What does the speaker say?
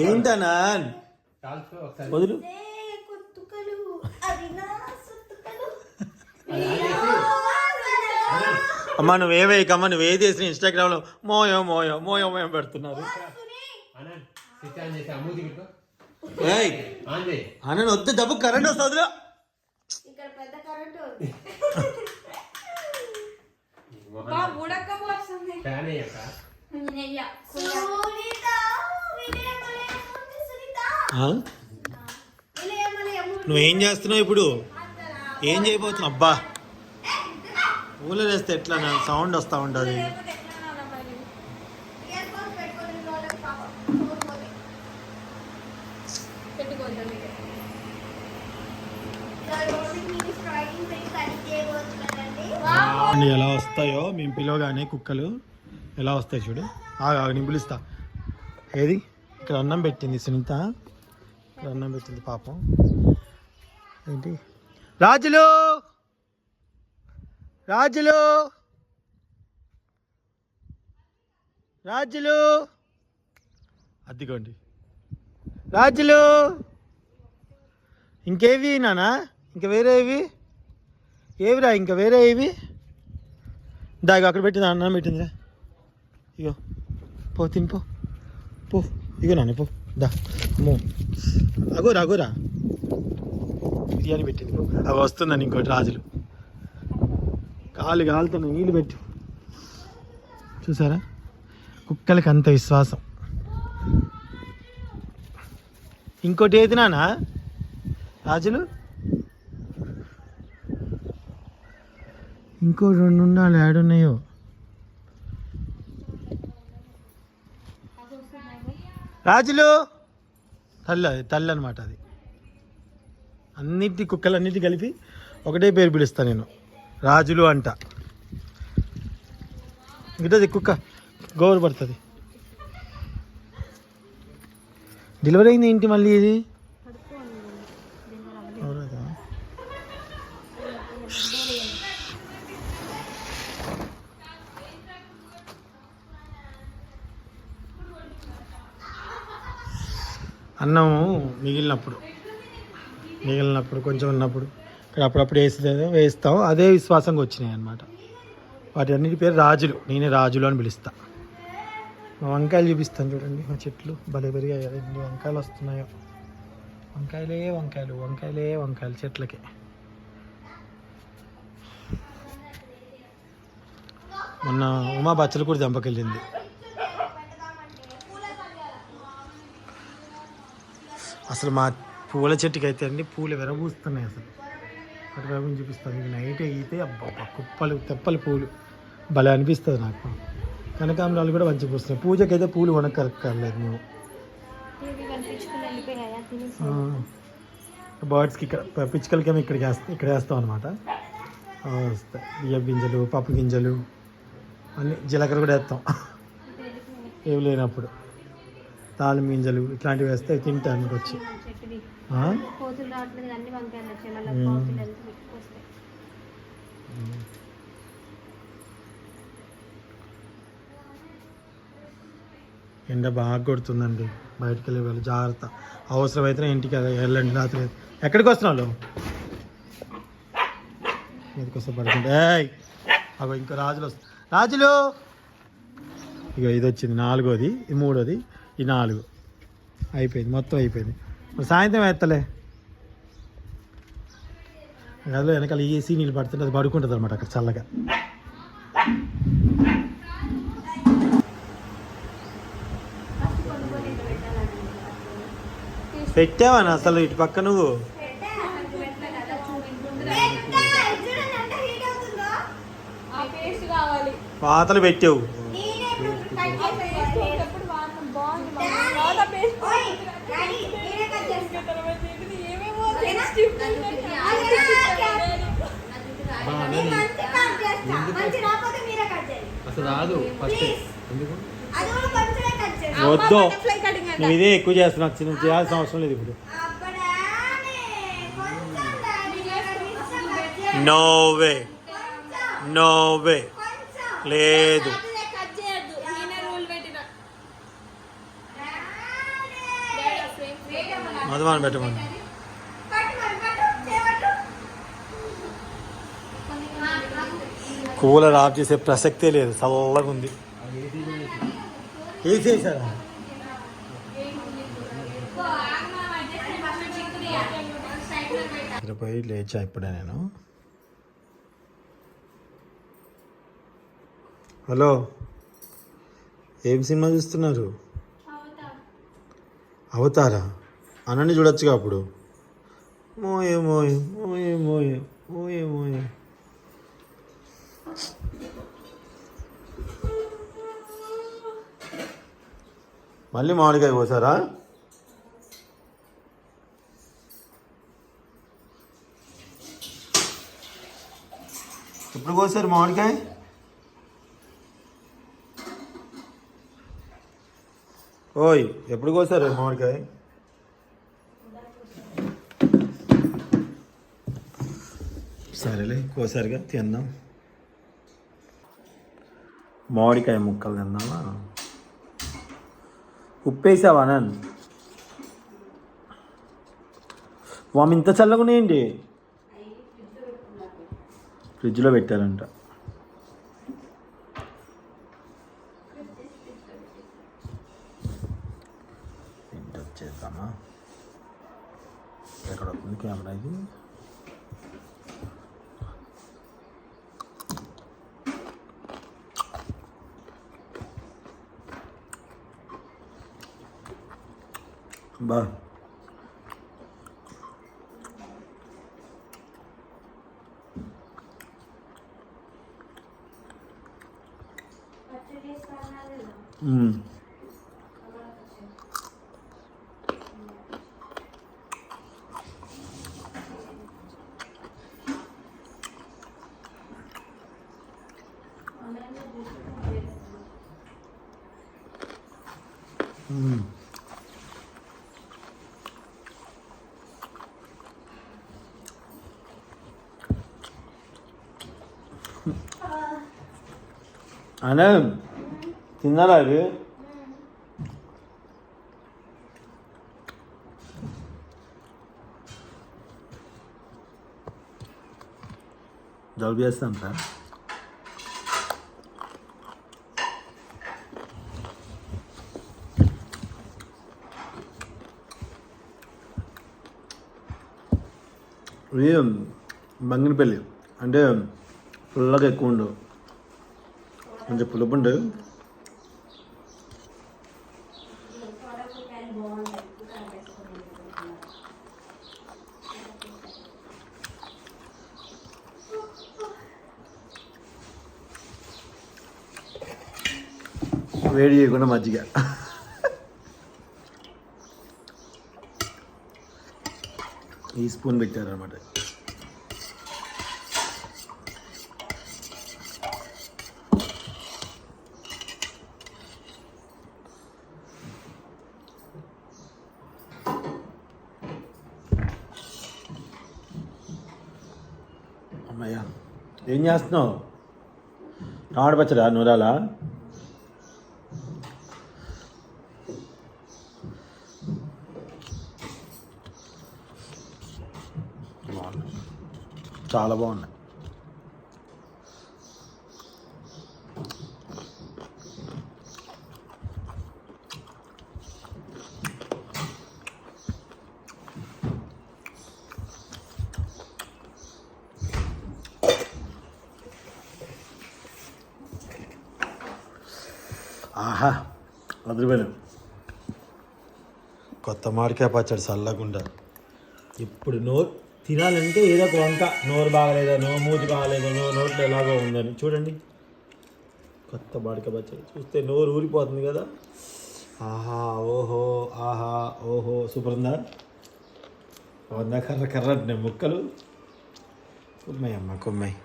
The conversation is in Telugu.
ఏంటనా వదులు. అమ్మ నువ్వు ఏది వేసిన ఇన్స్టాగ్రామ్లో మోయో మోయో మోయో మోయో పెడుతున్నారు. అన్న వద్దు డబ్బు కరెంట్ వస్తుందిరా ఇక్కడ పెద్ద కరెంట్ నువ్వేం చేస్తున్నావు ఇప్పుడు? ఏం చేయబోతున్నావు? అబ్బా. ఊళ్ళో వేస్తే ఎట్లా సౌండ్ వస్తూ ఉంటుంది? లేకపోతే ఎట్లా అండి ఎలా వస్తాయో మేము పిలవగానే కుక్కలు ఎలా వస్తాయి చూడు. నేను పిలుస్తా. ఏది? ఇక్కడ అన్నం పెట్టింది సునీత. ఇక్కడ అన్నం పెట్టింది పాపం. ఏంటి? రాజులు! రాజులు! రాజులు! అద్దెకోండి రాజులు! ఇంకేవి నానా? ఇంకా వేరేవి? ఏవిరా ఇంకా వేరే ఏవి? దాగా అక్కడ పెట్టింది అన్నం పెట్టిందిరా. ఇగో పో తినిపో పో. ఇగో నాన్న పో. దా అమ్మో అగోరా అగోరా బిర్యానీ పెట్టింది పో. అవి వస్తుందని ఇంకోటి రాజులు. కాలు కాలుతున్న నీళ్ళు పెట్టి. చూసారా? కుక్కలకి అంత విశ్వాసం. ఇంకోటి ఏది నానా రాజులు? ఇంకో రెండు ఉండాలి ఏడున్నాయో రాజులు! తల్లి అది తల్లి అనమాట అది. అన్నిటి కుక్కలన్నిటి కలిపి ఒకటే పేరు పిలుస్తా నేను. రాజులు అంట. గిట్టది కుక్క గోరు పడుతుంది. డెలివరీ అయింది ఏంటి మళ్ళీ ఇది? అన్నం అన్నము మిగిలినప్పుడు మిగిలినప్పుడు కొంచెం ఉన్నప్పుడు ఇక్కడ అప్పుడప్పుడు వేస్తే వేస్తాం అదే విశ్వాసంగా వచ్చినాయి అన్నమాట. వాటి అన్నిటి పేరు రాజులు నేనే రాజులు అని పిలుస్తా. మా వంకాయలు చూపిస్తాను చూడండి మా చెట్లు భలే పెరిగాయి కదా ఎన్ని వంకాయలు వస్తున్నాయో. వంకాయలే వంకాయలు వంకాయలే వంకాయలు చెట్లకే. మొన్న ఉమా బచ్చలు కూడా అసలు మా పూల చెట్టుకి అయితే అండి పూలు విరబూస్తున్నాయి అసలు. అటు వైపు చూపిస్తాను. మీకు నైట్ అయితే అబ్బా కుప్పలు తెప్పలు పూలు. భలే అనిపిస్తుంది నాకు. కనకాంబరాలు కూడా మంచి పూస్తున్నాయి. పూజకి అయితే పూలు కొనక్కర్లేదు మేము. బర్డ్స్కి ఇక్కడ పిచ్చుకలకేమో ఇక్కడికి వేస్తాం ఇక్కడ వేస్తాం అనమాట వస్తాయి బియ్యం గింజలు పప్పు గింజలు అన్ని జీలకర్ర కూడా వేస్తాం. ఏవి లేనప్పుడు. తాళం గింజలు ఇట్లాంటివి వేస్తే తింటాను వచ్చి ఎండ బాగా కొడుతుందండి. బయటకు వెళ్ళే వాళ్ళు జాగ్రత్త. అవసరమైతే ఇంటికి వెళ్ళండి రాత్రి. ఎక్కడికి వస్తున్నావు మీదకి వస్తే పడుకుంటే. ఏయ్! అగో ఇంకో రాజులు వస్తా రాజులు! ఇక ఇది వచ్చింది నాలుగోది ఇది మూడోది. ఈ నాలుగు. అయిపోయింది. మొత్తం అయిపోయింది. మరి సాయంత్రం ఎత్తలే? గదిలో వెనకాల ఏసీ నీళ్ళు పడుతుంటే అది పడుకుంటుంది అనమాట అక్కడ చల్లగా. పెట్టావని అసలు ఇటు పక్క నువ్వు? ఆ పేస్ట్ కావాలి. పాతలు పెట్టావు. కాదు ఫస్ట్ వద్దు. నువ్వు ఇదే ఎక్కువ చేస్తున్నావు చిన్న చేయాల్సిన అవసరం లేదు ఇప్పుడు. నోవే నోవే లేదు. మధువాన్ పెట్టమన్నా కూలర్ ఆఫ్ చేసే ప్రసక్తే లేదు. చల్లగా ఉంది ఏసీ వేసారా ఇరవై లేచా ఇప్పుడే నేను. హలో ఏం సినిమా చూస్తున్నారు? అవతారా? అనని చూడొచ్చుగా అప్పుడు. మోయే మోయే మోయే మోయే మోయే మోయే. మళ్ళీ మామిడికాయ కోసారా? ఎప్పుడు కోసారు మామిడికాయ? ఓయ్ ఎప్పుడు కోసారు మామిడికాయ? సరేలే కోసారుగా తిందాం. మామిడికాయ ముక్కలు తిందామా? ఉప్పేసావా నన్ను వామి ఇంత చల్లగా ఉన్నాయండి ఫ్రిడ్జ్లో పెట్టారంట ఏంటి వచ్చేద్దామా ఎక్కడ వస్తుంది కెమెరా ఇది బా మ్మ్. మ్మ్. అనం తిన్నారా అవి? జలుబు చేస్తాం సార్ ఇది బంగినపల్లి. అంటే పుల్లగా ఎక్కువ ఉండవు. కొంచెం పులుపు ఉండు వేడి చేయకుండా మజ్జిగ. ఈ స్పూన్ పెట్టారనమాట. ఏం చేస్తున్నావు? టమాటా పచ్చడా నూరాలా? చాలా బాగున్నాయి ఆహా అదిరిపోయిన కొత్త మామిడికాయ పచ్చడి చల్లకుండా ఇప్పుడు నోరు తినాలంటే ఏదో ఒక వంక. నోరు బాగలేదనో మూతి బాగలేదనో నోట్లో ఎలాగో ఉందని. చూడండి. కొత్త మామిడికాయ పచ్చడి. చూస్తే నోరు ఊరిపోతుంది కదా. ఆహా ఓహో ఆహా ఓహో. సూపర్ ఉందా? వంద కర్ర కర్ర ముక్కలు. కుమ్మాయి అమ్మ కుమ్మాయి.